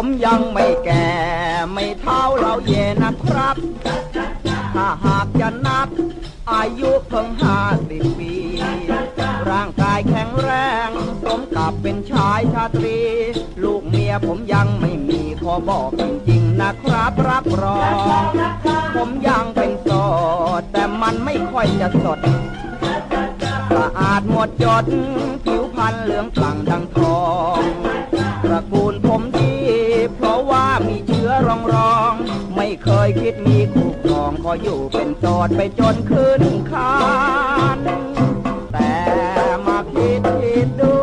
ผมยังไม่แก่ ไม่เท่าเราเย่นะครับ ถ้าหากจะนับ อายุเพิ่งห้าสิบปี ร่างกายแข็งแรง สมกับเป็นชายชาตรี ลูกเมียผมยังไม่มีขอบอกจริงๆนะครับ รับรอง ผมยังเป็นโสด แต่มันไม่ค่อยจะสดสะอาดหมดจด ผิวพรรณเหลืองกลั่งดังทอง อง ไม่เคยคิดมีคู่ครองขออยู่เป็นโสดไปจนขึ้นคานแต่มาคิดคิดดู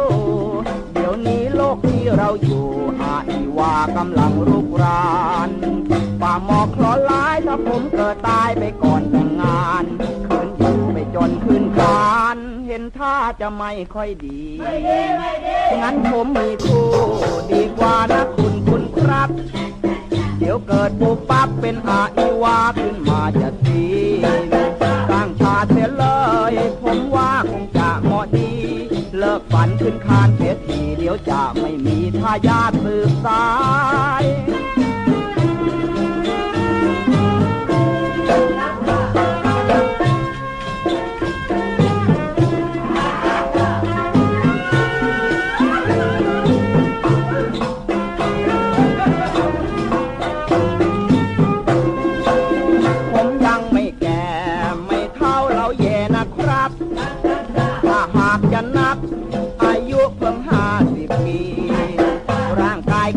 เดี๋ยวนี้โลกที่เราอยู่อาอีวากำลังรุกรานป่าหมอกคลอร้ายถ้าผมเกิดตายไปก่อนแต่งงานคืนอยู่ไปจนขึ้นคานเห็นท่าจะไม่ค่อยดี งั้นผมมีคู่ ยวเกิดปุ๊บปั๊บเป็นอาอีวาขึ้นมาจะตีตั้งชาติเสียเลย ผมว่าคงจะเหมาะดี เลิกฝันขึ้นคานเสียทีเดี๋ยวจะไม่มีทายาทสืบสาย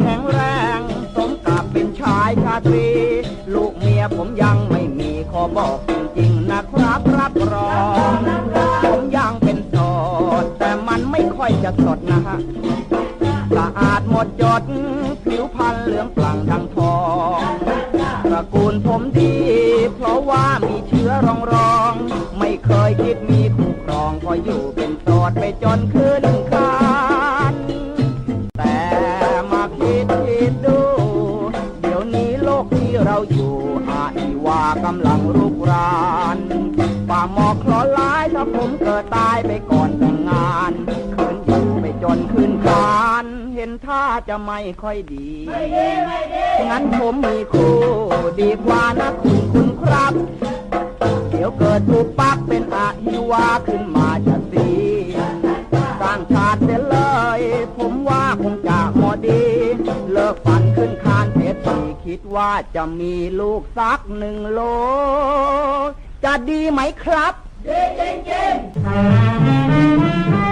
แข็งแรง สมกับเป็นชายชาตรี ลูกเมียผมยังไม่มีขอบอกจริงๆนะครับรับรองผมยังเป็นโสด แต่มันไม่ค่อยจะสดนะฮะสะอาดหมดจด ผิวพรรณเหลืองกลั่งดังทองตระกูลผมดี เพราะว่ามีเชื้อรองรอง ไม่เคยคิดมีคู่ครองพออยู่เป็นโสดไปจนคาน หมอกคลอร้ายถ้าผมเกิดตายไปก่อนแต่งงานคืนอยู่ไปจนขึ้นคานเห็นท่าจะไม่ค่อยดีงั้นผมมีคู่ดีกว่านะคุณคุณครับ เดี๋ยวเกิดปุ๊บปั๊บเป็นอาฮิวาขึ้นมาจะสีสร้างชาติเสียเลย ผมว่าคงจะเหมาะดี เลิกฝันขึ้นคานเสียทีคิดว่าจะมีลูกสักหนึ่งโล จะดีไหมครับ ดีจริงๆ